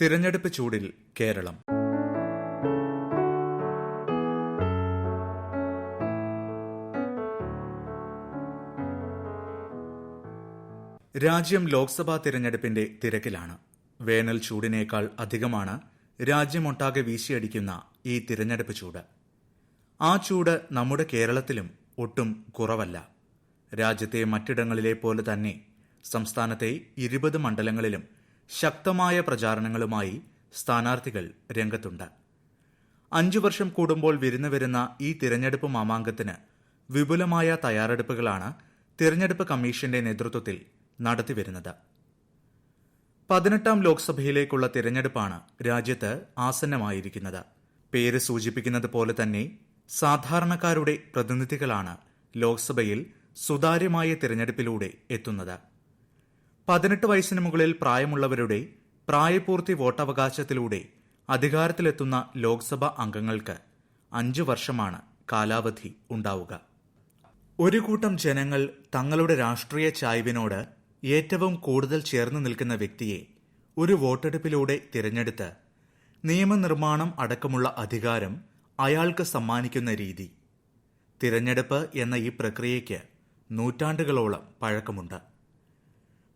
തിരഞ്ഞെടുപ്പ് ചൂടിൽ കേരളം. രാജ്യം ലോക്സഭാ തിരഞ്ഞെടുപ്പിന്റെ തിരക്കിലാണ്. വേനൽ ചൂടിനേക്കാൾ അധികമാണ് രാജ്യമൊട്ടാകെ വീശിയടിക്കുന്ന ഈ തിരഞ്ഞെടുപ്പ് ചൂട്. ആ ചൂട് നമ്മുടെ കേരളത്തിലും ഒട്ടും കുറവല്ല. രാജ്യത്തെ മറ്റിടങ്ങളിലെ പോലെ തന്നെ സംസ്ഥാനത്തെ ഇരുപത് മണ്ഡലങ്ങളിലും ശക്തമായ പ്രചാരണങ്ങളുമായി സ്ഥാനാർത്ഥികൾ രംഗത്തുണ്ട്. അഞ്ചു വർഷം കൂടുമ്പോൾ വിരുന്നു വരുന്ന ഈ തിരഞ്ഞെടുപ്പ് മാമാങ്കത്തിന് വിപുലമായ തയ്യാറെടുപ്പുകളാണ് തിരഞ്ഞെടുപ്പ് കമ്മീഷന്റെ നേതൃത്വത്തിൽ നടത്തിവരുന്നത് പതിനെട്ടാം ലോക്സഭയിലേക്കുള്ള തിരഞ്ഞെടുപ്പാണ് രാജ്യത്ത് ആസന്നമായിരിക്കുന്നത്. പേര് സൂചിപ്പിക്കുന്നത് പോലെ തന്നെ സാധാരണക്കാരുടെ പ്രതിനിധികളാണ് ലോക്സഭയിൽ സുതാര്യമായ തിരഞ്ഞെടുപ്പിലൂടെ എത്തുന്നത്. പതിനെട്ട് വയസ്സിന് മുകളിൽ പ്രായമുള്ളവരുടെ പ്രായപൂർത്തി വോട്ടവകാശത്തിലൂടെ അധികാരത്തിലെത്തുന്ന ലോക്സഭ അംഗങ്ങൾക്ക് അഞ്ചു വർഷമാണ് കാലാവധി ഉണ്ടാവുക. ഒരു കൂട്ടം ജനങ്ങൾ തങ്ങളുടെ രാഷ്ട്രീയ ചായ്വിനോട് ഏറ്റവും കൂടുതൽ ചേർന്ന് നിൽക്കുന്ന വ്യക്തിയെ ഒരു വോട്ടെടുപ്പിലൂടെ തിരഞ്ഞെടുത്ത് നിയമനിർമ്മാണം അടക്കമുള്ള അധികാരം അയാൾക്ക് സമ്മാനിക്കുന്ന രീതി. തിരഞ്ഞെടുപ്പ് എന്ന ഈ പ്രക്രിയയ്ക്ക് നൂറ്റാണ്ടുകളോളം പഴക്കമുണ്ട്.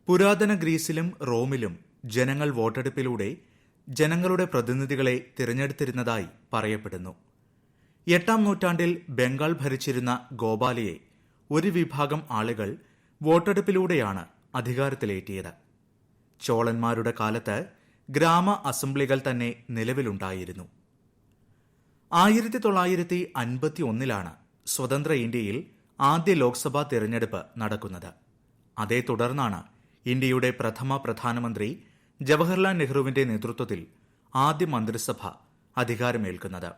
പുരാതന ഗ്രീസിലും റോമിലും ജനങ്ങൾ വോട്ടെടുപ്പിലൂടെ ജനങ്ങളുടെ പ്രതിനിധികളെ തിരഞ്ഞെടുത്തിരുന്നതായി പറയപ്പെടുന്നു. എട്ടാം നൂറ്റാണ്ടിൽ ബംഗാൾ ഭരിച്ചിരുന്ന ഗോപാലയെ ഒരു വിഭാഗം ആളുകൾ വോട്ടെടുപ്പിലൂടെയാണ് അധികാരത്തിലേറ്റിയത്. ചോളന്മാരുടെ കാലത്ത് ഗ്രാമ അസംബ്ലികൾ തന്നെ നിലവിലുണ്ടായിരുന്നു. ആയിരത്തി തൊള്ളായിരത്തി അൻപത്തി ഒന്നിലാണ് സ്വതന്ത്ര ഇന്ത്യയിൽ ആദ്യ ലോക്സഭാ തിരഞ്ഞെടുപ്പ് നടക്കുന്നത്. അതേ തുടർന്നാണ് ഇന്ത്യയുടെ പ്രഥമ പ്രധാനമന്ത്രി ജവഹർലാൽ നെഹ്റുവിന്റെ നേതൃത്വത്തിൽ ആദ്യ മന്ത്രിസഭ അധികാരമേൽക്കുന്നത്.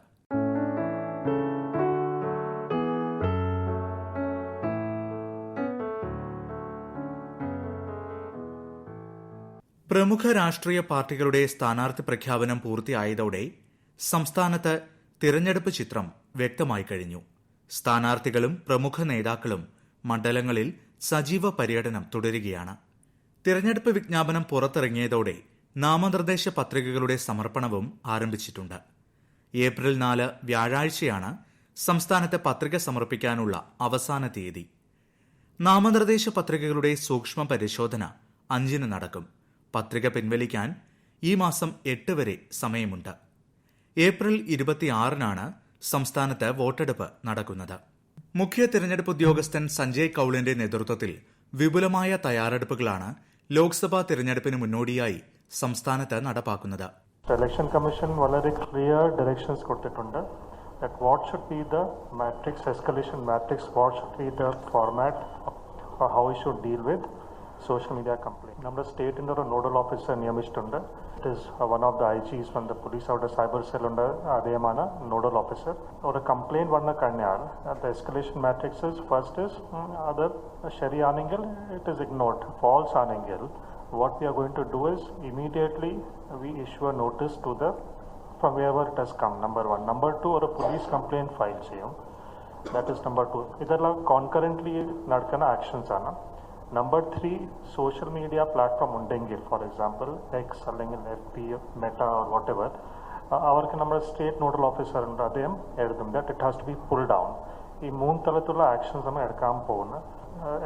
പ്രമുഖ രാഷ്ട്രീയ പാർട്ടികളുടെ സ്ഥാനാർത്ഥി പ്രഖ്യാപനം പൂർത്തിയായതോടെ സംസ്ഥാനത്ത് തിരഞ്ഞെടുപ്പ് ചിത്രം വ്യക്തമായി കഴിഞ്ഞു. സ്ഥാനാർത്ഥികളും പ്രമുഖ നേതാക്കളും മണ്ഡലങ്ങളിൽ സജീവ പര്യടനം തുടരുകയാണ്. തിരഞ്ഞെടുപ്പ് വിജ്ഞാപനം പുറത്തിറങ്ങിയതോടെ നാമനിർദ്ദേശ പത്രികകളുടെ സമർപ്പണവും ആരംഭിച്ചിട്ടുണ്ട്. ഏപ്രിൽ നാല് വ്യാഴാഴ്ചയാണ് സംസ്ഥാനത്ത് പത്രിക സമർപ്പിക്കാനുള്ള അവസാന തീയതി. നാമനിർദ്ദേശ പത്രികകളുടെ സൂക്ഷ്മ പരിശോധന അഞ്ചിന് നടക്കും. പത്രിക പിൻവലിക്കാൻ ഈ മാസം എട്ട് വരെ സമയമുണ്ട്. ഏപ്രിൽ ഇരുപത്തിയാറിനാണ് സംസ്ഥാനത്ത് വോട്ടെടുപ്പ് നടക്കുന്നത്. മുഖ്യ തിരഞ്ഞെടുപ്പ് ഉദ്യോഗസ്ഥൻ സഞ്ജയ് കൌളിന്റെ നേതൃത്വത്തിൽ വിപുലമായ തയ്യാറെടുപ്പുകളാണ് ലോക്സഭാ തിരഞ്ഞെടുപ്പിന് മുന്നോടിയായി സംസ്ഥാനത്ത് നടപ്പാക്കുന്നത്. ഇലക്ഷൻ കമ്മീഷൻ വളരെ ക്ലിയർ ഡയറക്ഷൻസ് കൊടുത്തിട്ടുണ്ട്. That what should be the matrix escalation matrix what should be the format how should deal with social media complaint നമ്മുടെ സ്റ്റേറ്റിന്റെ ഒരു നോഡൽ ഓഫീസർ നിയമിച്ചിട്ടുണ്ട്. it is one of the IGs from the police അവിടെ cyber സെല്ലുണ്ട് അദ്ദേഹമാണ് nodal officer ഒരു complaint വന്നു കഴിഞ്ഞാൽ the escalation matrix first is അത് ശരിയാണെങ്കിൽ ഇറ്റ് ഈസ് ഇഗ്നോർഡ് ഫാൾസ് ആണെങ്കിൽ what we are going to do is immediately we issue a notice to the from wherever it has come number one number two or a police complaint file ചെയ്യും that is number two ഇതെല്ലാം കോൺകറൻ്റ്ലി നടക്കുന്ന actions ആണ് number three social media platform ഉണ്ടെങ്കിൽ for example X അല്ലെങ്കിൽ F P meta or whatever അവർക്ക് നമ്മുടെ state nodal officer ഉണ്ട് അദ്ദേഹം എഴുതും. That it has to be pull down ഈ മൂന്ന് തലത്തിലുള്ള ആക്ഷൻസ് നമ്മൾ എടുക്കാൻ പോകുന്നത്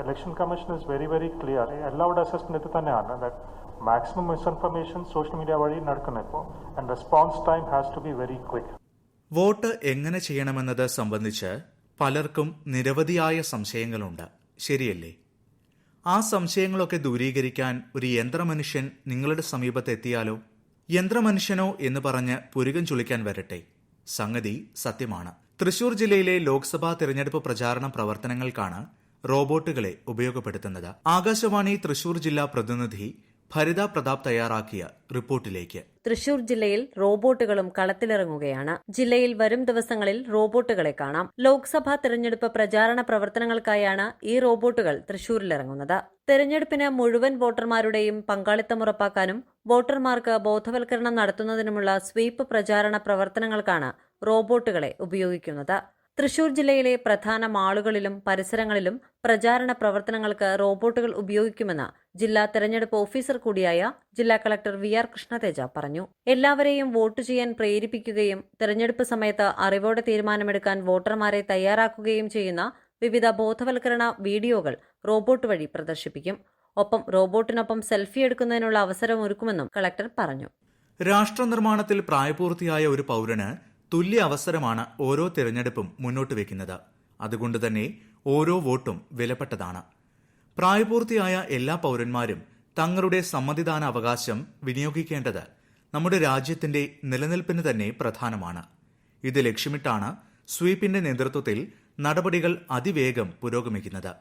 election commission is very very clear എല്ലാവരുടെ അസസ്മെന്റ് ഇത് തന്നെയാണ് that maximum misinformation social media വഴി നടക്കുന്ന ഇപ്പോൾ. And response time has to be very quick vote എങ്ങനെ ചെയ്യണമെന്നത് സംബന്ധിച്ച് പലർക്കും നിരവധിയായ സംശയങ്ങളുണ്ട്. ശരിയല്ലേ? ആ സംശയങ്ങളൊക്കെ ദൂരീകരിക്കാൻ ഒരു യന്ത്രമനുഷ്യൻ നിങ്ങളുടെ സമീപത്ത് എത്തിയാലോ? യന്ത്രമനുഷ്യനോ എന്ന് പറഞ്ഞ് പുരുകം ചുളിക്കാൻ വരട്ടെ. സംഗതി സത്യമാണ്. തൃശൂർ ജില്ലയിലെ ലോക്സഭാ തെരഞ്ഞെടുപ്പ് പ്രചാരണ പ്രവർത്തനങ്ങൾക്കാണ് റോബോട്ടുകളെ ഉപയോഗപ്പെടുത്തുന്നത്. ആകാശവാണി തൃശൂർ ജില്ലാ പ്രതിനിധി ഭരിത പ്രതാപ് തയ്യാറാക്കിയ റിപ്പോർട്ടിലേക്ക്. തൃശൂർ ജില്ലയിൽ റോബോട്ടുകളും കളത്തിലിറങ്ങുകയാണ്. ജില്ലയിൽ വരും ദിവസങ്ങളിൽ റോബോട്ടുകളെ കാണാം. ലോക്സഭാ തെരഞ്ഞെടുപ്പ് പ്രചാരണ പ്രവർത്തനങ്ങൾക്കായാണ് ഈ റോബോട്ടുകൾ തൃശൂരിലിറങ്ങുന്നത്. തെരഞ്ഞെടുപ്പിന് മുഴുവൻ വോട്ടർമാരുടെയും പങ്കാളിത്തം ഉറപ്പാക്കാനും വോട്ടർമാർക്ക് ബോധവൽക്കരണം നടത്തുന്നതിനുമുള്ള സ്വീപ്പ് പ്രചാരണ പ്രവർത്തനങ്ങൾക്കാണ് റോബോട്ടുകളെ ഉപയോഗിക്കുന്നത്. തൃശൂർ ജില്ലയിലെ പ്രധാന മാളുകളിലും പരിസരങ്ങളിലും പ്രചാരണ പ്രവർത്തനങ്ങൾക്ക് റോബോട്ടുകൾ ഉപയോഗിക്കുമെന്ന് ജില്ലാ തെരഞ്ഞെടുപ്പ് ഓഫീസർ കൂടിയായ ജില്ലാ കളക്ടർ വി ആർ കൃഷ്ണതേജ പറഞ്ഞു. എല്ലാവരെയും വോട്ട് ചെയ്യാൻ പ്രേരിപ്പിക്കുകയും തെരഞ്ഞെടുപ്പ് സമയത്ത് അറിവോടെ തീരുമാനമെടുക്കാൻ വോട്ടർമാരെ തയ്യാറാക്കുകയും ചെയ്യുന്ന വിവിധ ബോധവൽക്കരണ വീഡിയോകൾ റോബോട്ട് വഴി പ്രദർശിപ്പിക്കും. ഒപ്പം റോബോട്ടിനൊപ്പം സെൽഫി എടുക്കുന്നതിനുള്ള അവസരം ഒരുക്കുമെന്നും കളക്ടർ പറഞ്ഞു. രാഷ്ട്ര നിർമ്മാണത്തിൽ പ്രായപൂർത്തിയായ ഒരു പൌരന് തുല്യ അവസരമാണ് ഓരോ തിരഞ്ഞെടുപ്പും മുന്നോട്ട് വെക്കുന്നത്. അതുകൊണ്ട് തന്നെ ഓരോ വോട്ടും വിലപ്പെട്ടതാണ്. പ്രായപൂർത്തിയായ എല്ലാ പൌരന്മാരും തങ്ങളുടെ സമ്മതിദാന അവകാശം വിനിയോഗിക്കേണ്ടത് നമ്മുടെ രാജ്യത്തിന്റെ നിലനിൽപ്പിന് തന്നെ പ്രധാനമാണ്. ഇത് ലക്ഷ്യമിട്ടാണ് സ്വീപ്പിന്റെ നേതൃത്വത്തിൽ നടപടികൾ അതിവേഗം പുരോഗമിക്കുന്നത്.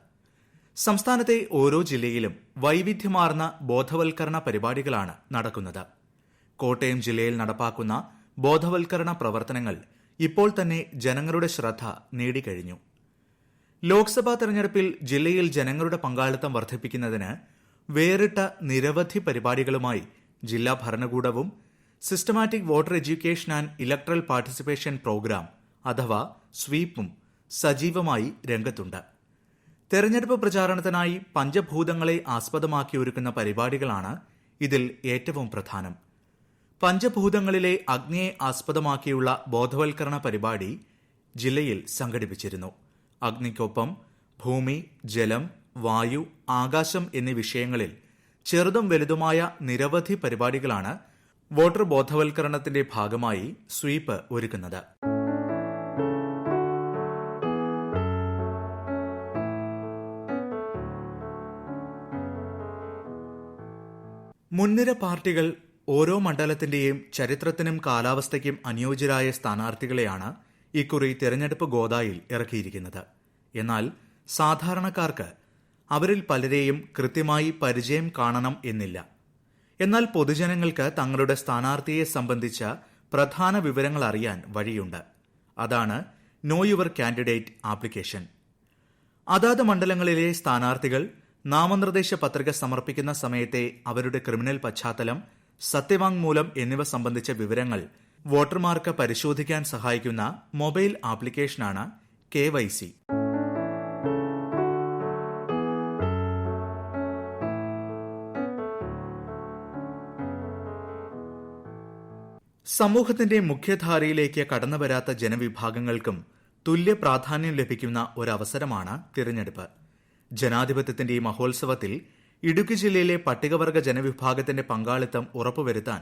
സംസ്ഥാനത്തെ ഓരോ ജില്ലയിലും വൈവിധ്യമാർന്ന ബോധവൽക്കരണ പരിപാടികളാണ് നടക്കുന്നത്. കോട്ടയം ജില്ലയിൽ നടപ്പാക്കുന്ന ബോധവൽക്കരണ പ്രവർത്തനങ്ങൾ ഇപ്പോൾ തന്നെ ജനങ്ങളുടെ ശ്രദ്ധ നേടിക്കഴിഞ്ഞു. ലോക്സഭാ തെരഞ്ഞെടുപ്പിൽ ജില്ലയിൽ ജനങ്ങളുടെ പങ്കാളിത്തം വർദ്ധിപ്പിക്കുന്നതിന് വേറിട്ട നിരവധി പരിപാടികളുമായി ജില്ലാ ഭരണകൂടവും systematic voter education and electoral participation programme അഥവാ സ്വീപ്പും സജീവമായി രംഗത്തുണ്ട്. തെരഞ്ഞെടുപ്പ് പ്രചാരണത്തിനായി പഞ്ചഭൂതങ്ങളെ ആസ്പദമാക്കി ഒരുക്കുന്ന പരിപാടികളാണ് ഇതിൽ ഏറ്റവും പ്രധാനം. പഞ്ചഭൂതങ്ങളിലെ അഗ്നിയെ ആസ്പദമാക്കിയുള്ള ബോധവൽക്കരണ പരിപാടി ജില്ലയിൽ സംഘടിപ്പിച്ചിരുന്നു. അഗ്നിക്കൊപ്പം ഭൂമി ജലം വായു ആകാശം എന്നീ വിഷയങ്ങളിൽ ചെറുതും വലുതുമായ നിരവധി പരിപാടികളാണ് വോട്ടർ ബോധവൽക്കരണത്തിന്റെ ഭാഗമായി സ്വീപ്പ് ഒരുക്കുന്നത്. മുൻനിര പാർട്ടികൾ ഓരോ മണ്ഡലത്തിന്റെയും ചരിത്രത്തിനും കാലാവസ്ഥയ്ക്കും അനുയോജ്യരായ സ്ഥാനാർത്ഥികളെയാണ് ഇക്കുറി തെരഞ്ഞെടുപ്പ് ഗോദായിൽ ഇറക്കിയിരിക്കുന്നത്. എന്നാൽ സാധാരണക്കാർക്ക് അവരിൽ പലരെയും കൃത്യമായി പരിചയം കാണണം എന്നില്ല. എന്നാൽ പൊതുജനങ്ങൾക്ക് തങ്ങളുടെ സ്ഥാനാർത്ഥിയെ സംബന്ധിച്ച പ്രധാന വിവരങ്ങൾ അറിയാൻ വഴിയുണ്ട്. അതാണ് നോ യുവർ കാൻഡിഡേറ്റ് ആപ്ലിക്കേഷൻ. അതാത് മണ്ഡലങ്ങളിലെ സ്ഥാനാർത്ഥികൾ നാമനിർദ്ദേശ പത്രിക സമർപ്പിക്കുന്ന സമയത്തെ അവരുടെ ക്രിമിനൽ പശ്ചാത്തലം സത്യവാങ്മൂലം എന്നിവ സംബന്ധിച്ച വിവരങ്ങൾ വോട്ടർമാർക്ക് പരിശോധിക്കാൻ സഹായിക്കുന്ന മൊബൈൽ ആപ്ലിക്കേഷനാണ് കെ വൈ സി. സമൂഹത്തിന്റെ മുഖ്യധാരയിലേക്ക് കടന്നുവരാത്ത ജനവിഭാഗങ്ങൾക്കും തുല്യ പ്രാധാന്യം ലഭിക്കുന്ന ഒരവസരമാണ് തിരഞ്ഞെടുപ്പ്. ജനാധിപത്യത്തിന്റെ മഹോത്സവത്തിൽ ഇടുക്കി ജില്ലയിലെ പട്ടികവർഗ ജനവിഭാഗത്തിന്റെ പങ്കാളിത്തം ഉറപ്പുവരുത്താൻ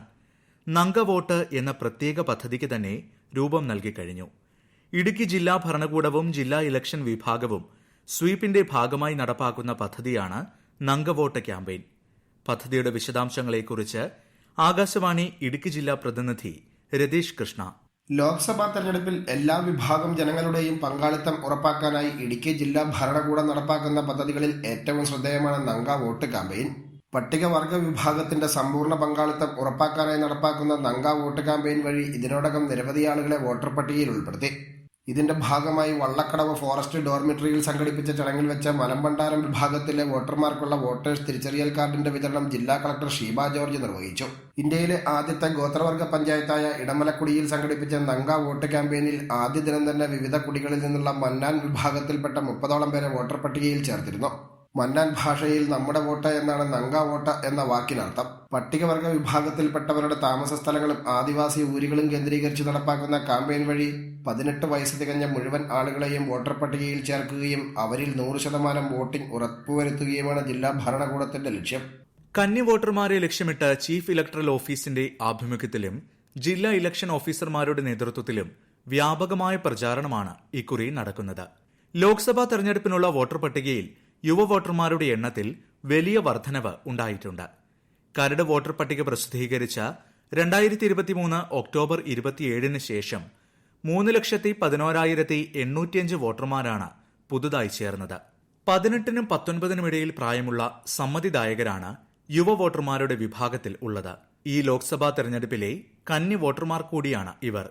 നങ്കവോട്ട് എന്ന പ്രത്യേക പദ്ധതിക്ക് തന്നെ രൂപം നൽകിക്കഴിഞ്ഞു ഇടുക്കി ജില്ലാ ഭരണകൂടവും ജില്ലാ ഇലക്ഷൻ വിഭാഗവും സ്വീപ്പിന്റെ ഭാഗമായി നടപ്പാക്കുന്ന പദ്ധതിയാണ് നങ്കവോട്ട് ക്യാമ്പയിൻ. പദ്ധതിയുടെ വിശദാംശങ്ങളെക്കുറിച്ച് ആകാശവാണി ഇടുക്കി ജില്ലാ പ്രതിനിധി രതീഷ് കൃഷ്ണ. ലോക്സഭാ തെരഞ്ഞെടുപ്പിൽ എല്ലാ വിഭാഗം ജനങ്ങളുടെയും പങ്കാളിത്തം ഉറപ്പാക്കാനായി ഇടുക്കി ജില്ലാ ഭരണകൂടം നടപ്പാക്കുന്ന പദ്ധതികളിൽ ഏറ്റവും ശ്രദ്ധേയമാണ് നങ്ക വോട്ട് ക്യാമ്പയിൻ. പട്ടികവർഗ വിഭാഗത്തിന്റെ സമ്പൂർണ പങ്കാളിത്തം ഉറപ്പാക്കാനായി നടപ്പാക്കുന്ന നങ്ക വോട്ട് ക്യാമ്പയിൻ വഴി ഇതിനോടകം നിരവധി ആളുകളെ വോട്ടർ പട്ടികയിൽ ഉൾപ്പെടുത്തി. ഇതിന്റെ ഭാഗമായി വള്ളക്കടവ് ഫോറസ്റ്റ് ഡോർമിറ്ററിയിൽ സംഘടിപ്പിച്ച ചടങ്ങിൽ വെച്ച മലമ്പണ്ടാരം വിഭാഗത്തിലെ വോട്ടർമാർക്കുള്ള വോട്ടേഴ്സ് തിരിച്ചറിയൽ കാർഡിന്റെ വിതരണം ജില്ലാ കളക്ടർ ഷീബ ജോർജ് നിർവഹിച്ചു. ഇന്ത്യയിലെ ആദ്യത്തെ ഗോത്രവർഗ പഞ്ചായത്തായ ഇടമലക്കുടിയിൽ സംഘടിപ്പിച്ച നങ്ക വോട്ട് ക്യാമ്പയിനിൽ ആദ്യ ദിനം തന്നെ വിവിധ കുടികളിൽ നിന്നുള്ള മന്നാൻ വിഭാഗത്തിൽപ്പെട്ട മുപ്പതോളം പേരെ വോട്ടർ പട്ടികയിൽ ചേർത്തിരുന്നു. മന്നാൻ ഭാഷയിൽ നമ്മുടെ വോട്ട എന്നാണ് നങ്ക വോട്ട എന്ന വാക്കിനർത്ഥം. പട്ടികവർഗ വിഭാഗത്തിൽപ്പെട്ടവരുടെ താമസ സ്ഥലങ്ങളും ആദിവാസി ഊരുകളും കേന്ദ്രീകരിച്ച് നടപ്പാക്കുന്ന കാമ്പയിൻ വഴി പതിനെട്ട് വയസ്സ് തികഞ്ഞ മുഴുവൻ ആളുകളെയും വോട്ടർ പട്ടികയിൽ ചേർക്കുകയും അവരിൽ നൂറ് ശതമാനം വോട്ടിംഗ് ഉറപ്പുവരുത്തുകയുമാണ് ജില്ലാ ഭരണകൂടത്തിന്റെ ലക്ഷ്യം. കന്നി വോട്ടർമാരെ ലക്ഷ്യമിട്ട് ചീഫ് ഇലക്ടറൽ ഓഫീസിന്റെ ആഭിമുഖ്യത്തിലും ജില്ലാ ഇലക്ഷൻ ഓഫീസർമാരുടെ നേതൃത്വത്തിലും വ്യാപകമായ പ്രചാരണമാണ് ഇക്കുറി നടക്കുന്നത്. ലോക്സഭാ തെരഞ്ഞെടുപ്പിനുള്ള വോട്ടർ പട്ടികയിൽ യുവ വോട്ടർമാരുടെ എണ്ണത്തിൽ വലിയ വർധനവ് ഉണ്ടായിട്ടുണ്ട്. കരട് വോട്ടർ പട്ടിക പ്രസിദ്ധീകരിച്ച രണ്ടായിരത്തി ഇരുപത്തിമൂന്ന് ഒക്ടോബർ ഇരുപത്തിയേഴിന് ശേഷം മൂന്ന് ലക്ഷത്തി പതിനോരായിരത്തി എണ്ണൂറ്റിയഞ്ച് വോട്ടർമാരാണ് പുതുതായി ചേർന്നത്. പതിനെട്ടിനും പത്തൊൻപതിനും ഇടയിൽ പ്രായമുള്ള സമ്മതിദായകരാണ് യുവ വോട്ടർമാരുടെ വിഭാഗത്തിൽ ഉള്ളത്. ഈ ലോക്സഭാ തെരഞ്ഞെടുപ്പിലെ കന്നി വോട്ടർമാർ കൂടിയാണ് ഇവർ.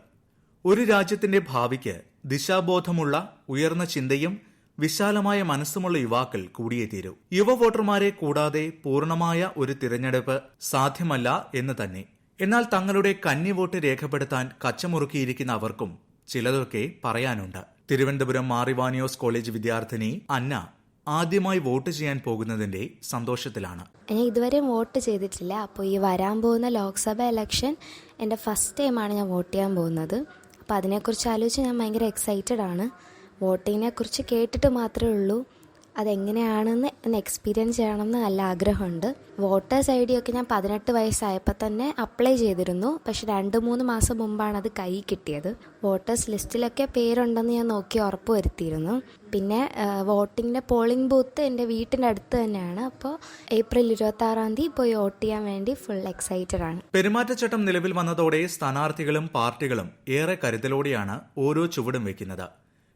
ഒരു രാജ്യത്തിന്റെ ഭാവിക്ക് ദിശാബോധമുള്ള ഉയർന്ന ചിന്തയും വിശാലമായ മനസ്സുമുള്ള യുവാക്കൾ കൂടിയേ തീരൂ. യുവ വോട്ടർമാരെ കൂടാതെ പൂർണമായ ഒരു തിരഞ്ഞെടുപ്പ് സാധ്യമല്ല എന്ന് തന്നെ. എന്നാൽ തങ്ങളുടെ കന്നി വോട്ട് രേഖപ്പെടുത്താൻ കച്ചമുറുക്കിയിരിക്കുന്ന അവർക്കും ചിലതൊക്കെ പറയാനുണ്ട്. തിരുവനന്തപുരം മാറിവാനിയോസ് കോളേജ് വിദ്യാർത്ഥിനി അന്ന ആദ്യമായി വോട്ട് ചെയ്യാൻ പോകുന്നതിന്റെ സന്തോഷത്തിലാണ്. ഞാൻ ഇതുവരെ വോട്ട് ചെയ്തിട്ടില്ല. അപ്പോൾ ഈ വരാൻ പോകുന്ന ലോക്സഭ ഇലക്ഷൻ എന്റെ ഫസ്റ്റ് ടൈമാണ് ഞാൻ വോട്ട് ചെയ്യാൻ പോകുന്നത്. അപ്പോൾ അതിനെക്കുറിച്ച് ആലോചിച്ച് ഞാൻ ഭയങ്കര എക്സൈറ്റഡ് ആണ്. വോട്ടിങ്ങിനെ കുറിച്ച് കേട്ടിട്ട് മാത്രമേ ഉള്ളൂ. അതെങ്ങനെയാണെന്ന് ഒന്ന് എക്സ്പീരിയൻസ് ചെയ്യണമെന്ന് നല്ല ആഗ്രഹമുണ്ട്. വോട്ടേഴ്സ് ഐ ഡി ഒക്കെ ഞാൻ പതിനെട്ട് വയസ്സായപ്പോൾ തന്നെ അപ്ലൈ ചെയ്തിരുന്നു. പക്ഷെ രണ്ട് മൂന്ന് മാസം മുമ്പാണ് അത് കൈ കിട്ടിയത്. വോട്ടേഴ്സ് ലിസ്റ്റിലൊക്കെ പേരുണ്ടെന്ന് ഞാൻ നോക്കി ഉറപ്പ് വരുത്തിയിരുന്നു. പിന്നെ വോട്ടിങ്ങിന്റെ പോളിംഗ് ബൂത്ത് എന്റെ വീട്ടിന്റെ അടുത്ത് തന്നെയാണ്. അപ്പോൾ ഏപ്രിൽ ഇരുപത്തി ആറാം തീയതി പോയി വോട്ട് ചെയ്യാൻ വേണ്ടി ഫുൾ എക്സൈറ്റഡ് ആണ്. പെരുമാറ്റച്ചട്ടം നിലവിൽ വന്നതോടെ സ്ഥാനാർത്ഥികളും പാർട്ടികളും ഏറെ കരുതലോടെയാണ് ഓരോ ചുവടും വെക്കുന്നത്.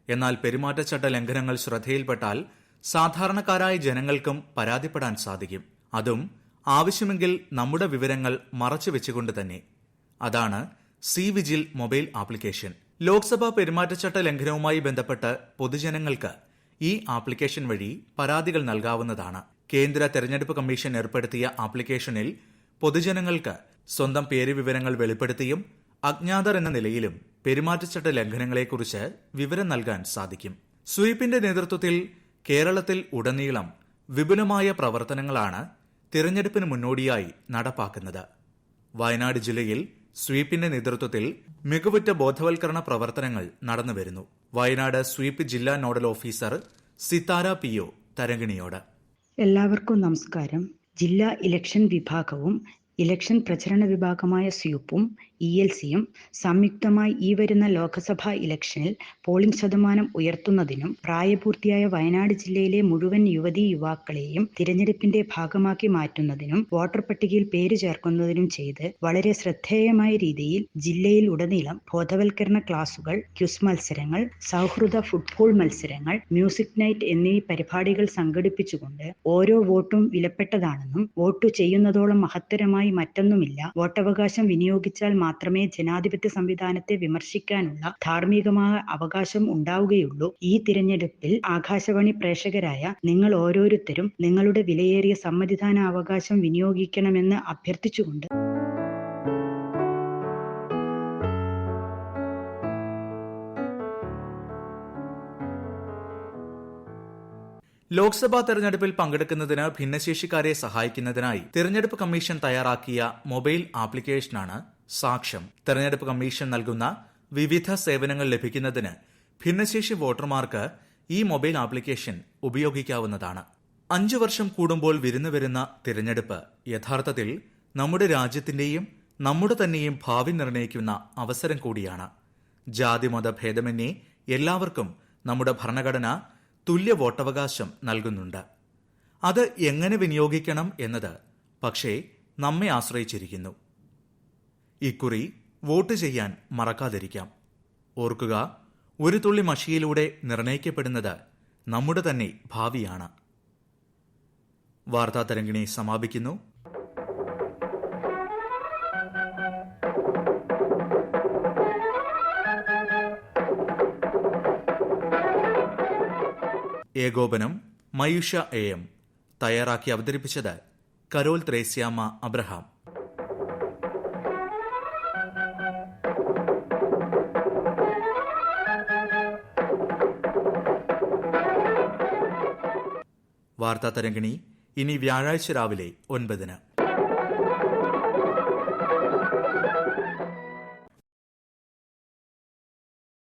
എന്നാൽ പെരുമാറ്റച്ചട്ട ലംഘനങ്ങൾ ശ്രദ്ധയിൽപ്പെട്ടാൽ സാധാരണക്കാരായ ജനങ്ങൾക്കും പരാതിപ്പെടാൻ സാധിക്കും. അതും ആവശ്യമെങ്കിൽ നമ്മുടെ വിവരങ്ങൾ മറച്ചു വെച്ചുകൊണ്ട് തന്നെ. അതാണ് C vigil mobile application. Lok Sabha പെരുമാറ്റച്ചട്ട ലംഘനവുമായി ബന്ധപ്പെട്ട് പൊതുജനങ്ങൾക്ക് ഈ ആപ്ലിക്കേഷൻ വഴി പരാതികൾ നൽകാവുന്നതാണ്. കേന്ദ്ര തെരഞ്ഞെടുപ്പ് കമ്മീഷൻ ഏർപ്പെടുത്തിയ ആപ്ലിക്കേഷനിൽ പൊതുജനങ്ങൾക്ക് സ്വന്തം പേര് വിവരങ്ങൾ വെളിപ്പെടുത്തിയും അജ്ഞാതർ എന്ന നിലയിലും പെരുമാറ്റച്ചട്ട ലംഘനങ്ങളെക്കുറിച്ച് വിവരം നൽകാൻ സാധിക്കും. സ്വീപ്പിന്റെ നേതൃത്വത്തിൽ കേരളത്തിൽ ഉടനീളം വിപുലമായ പ്രവർത്തനങ്ങളാണ് തിരഞ്ഞെടുപ്പിന് മുന്നോടിയായി നടപ്പാക്കുന്നത്. വയനാട് ജില്ലയിൽ സ്വീപ്പിന്റെ നേതൃത്വത്തിൽ മികവുറ്റ ബോധവൽക്കരണ പ്രവർത്തനങ്ങൾ നടന്നുവരുന്നു. വയനാട് സ്വീപ്പ് ജില്ലാ nodal officer Sithara P O തരങ്കിണിയോട് എല്ലാവർക്കും നമസ്കാരം. ജില്ലാ ഇലക്ഷൻ വിഭാഗവും ഇലക്ഷൻ പ്രചരണ വിഭാഗമായ സ്യൂപ്പും ഇ എൽ സിയും സംയുക്തമായി ഈ വരുന്ന ലോക്സഭാ ഇലക്ഷനിൽ പോളിംഗ് ശതമാനം ഉയർത്തുന്നതിനും പ്രായപൂർത്തിയായ വയനാട് ജില്ലയിലെ മുഴുവൻ യുവതീ യുവാക്കളെയും തിരഞ്ഞെടുപ്പിന്റെ ഭാഗമാക്കി മാറ്റുന്നതിനും വോട്ടർ പട്ടികയിൽ പേര് ചേർക്കുന്നതിനും ചെയ്ത് വളരെ ശ്രദ്ധേയമായ രീതിയിൽ ജില്ലയിൽ ഉടനീളം ബോധവൽക്കരണ ക്ലാസുകൾ ക്യുസ് മത്സരങ്ങൾ സൗഹൃദ ഫുട്ബോൾ മത്സരങ്ങൾ മ്യൂസിക് നൈറ്റ് എന്നീ പരിപാടികൾ സംഘടിപ്പിച്ചുകൊണ്ട് ഓരോ വോട്ടും വിലപ്പെട്ടതാണെന്നും വോട്ടു ചെയ്യുന്നതോളം മഹത്തരമായി മറ്റൊന്നുമില്ല. വോട്ടവകാശം വിനിയോഗിച്ചാൽ മാത്രമേ ജനാധിപത്യ സംവിധാനത്തെ വിമർശിക്കാനുള്ള ധാർമ്മികമായ അവകാശം ഉണ്ടാവുകയുള്ളൂ. ഈ തിരഞ്ഞെടുപ്പിൽ ആകാശവാണി പ്രേക്ഷകരായ നിങ്ങൾ ഓരോരുത്തരും നിങ്ങളുടെ വിലയേറിയ സമ്മതിദാന അവകാശം വിനിയോഗിക്കണമെന്ന് അഭ്യർത്ഥിച്ചുകൊണ്ട്. ലോക്സഭാ തെരഞ്ഞെടുപ്പിൽ പങ്കെടുക്കുന്നതിന് ഭിന്നശേഷിക്കാരെ സഹായിക്കുന്നതിനായി തെരഞ്ഞെടുപ്പ് കമ്മീഷൻ തയ്യാറാക്കിയ മൊബൈൽ ആപ്ലിക്കേഷനാണ് സാക്ഷ്യം. തെരഞ്ഞെടുപ്പ് കമ്മീഷൻ നൽകുന്ന വിവിധ സേവനങ്ങൾ ലഭിക്കുന്നതിന് ഭിന്നശേഷി വോട്ടർമാർക്ക് ഈ മൊബൈൽ ആപ്ലിക്കേഷൻ ഉപയോഗിക്കാവുന്നതാണ്. അഞ്ചു വർഷം കൂടുമ്പോൾ വിരുന്നു വരുന്ന തിരഞ്ഞെടുപ്പ് യഥാർത്ഥത്തിൽ നമ്മുടെ രാജ്യത്തിന്റെയും നമ്മുടെ തന്നെയും ഭാവി നിർണയിക്കുന്ന അവസരം കൂടിയാണ്. ജാതിമത ഭേദമന്യേ എല്ലാവർക്കും നമ്മുടെ ഭരണഘടന തുല്യ വോട്ടവകാശം നൽകുന്നുണ്ട്. അത് എങ്ങനെ വിനിയോഗിക്കണം എന്നത് പക്ഷേ നമ്മെ ആശ്രയിച്ചിരിക്കുന്നു. ഇക്കുറി വോട്ട് ചെയ്യാൻ മറക്കാതിരിക്കാം. ഓർക്കുക ഒരു തുള്ളി മഷിയിലൂടെ നിർണയിക്കപ്പെടുന്നത് നമ്മുടെ തന്നെ ഭാവിയാണ്. വാർത്താ തരംഗിണി സമാപിക്കുന്നു. ഏകോപനം മയുഷ എ എം തയ്യാറാക്കി അവതരിപ്പിച്ചത് കരോൽ ത്രേസ്യാമ്മ അബ്രഹാം. വാർത്താ തരംഗിണി ഇനി വ്യാഴാഴ്ച രാവിലെ ഒൻപതിന്.